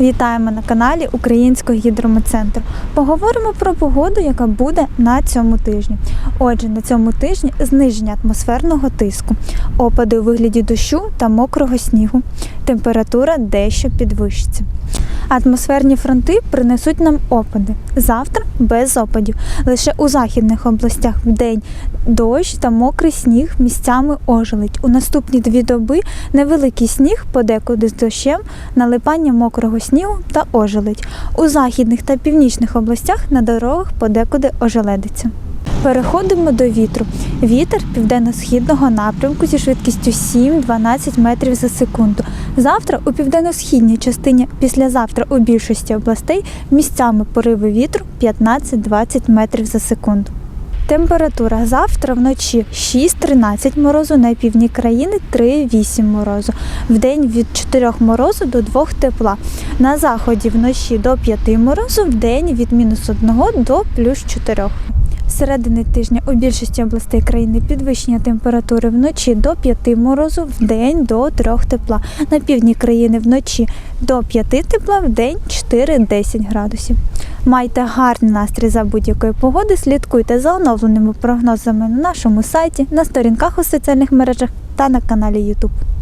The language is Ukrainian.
Вітаємо на каналі Українського гідрометцентру. Поговоримо про погоду, яка буде на цьому тижні. Отже, на цьому тижні зниження атмосферного тиску, опади у вигляді дощу та мокрого снігу. Температура дещо підвищиться. Атмосферні фронти принесуть нам опади. Завтра без опадів. Лише у західних областях в день дощ та мокрий сніг місцями ожеледь. У наступні дві доби невеликий сніг подекуди з дощем, налипання мокрого снігу та ожеледь. У західних та північних областях на дорогах подекуди ожеледиться. Переходимо до вітру. Вітер південно-східного напрямку зі швидкістю 7-12 метрів за секунду. Завтра у південно-східній частині, післязавтра у більшості областей місцями пориви вітру 15-20 метрів за секунду. Температура завтра вночі 6-13 морозу, на півдні країни 3-8 морозу. Вдень від 4 морозу до 2 тепла. На заході вночі до 5 морозу, вдень від мінус 1 до плюс 4. Середини тижня у більшості областей країни підвищення температури вночі до 5 морозу, вдень до 3 тепла. На півдні країни вночі до 5 тепла, вдень 4-10 градусів. Майте гарний настрій за будь-якої погоди. Слідкуйте за оновленими прогнозами на нашому сайті, на сторінках у соціальних мережах та на каналі YouTube.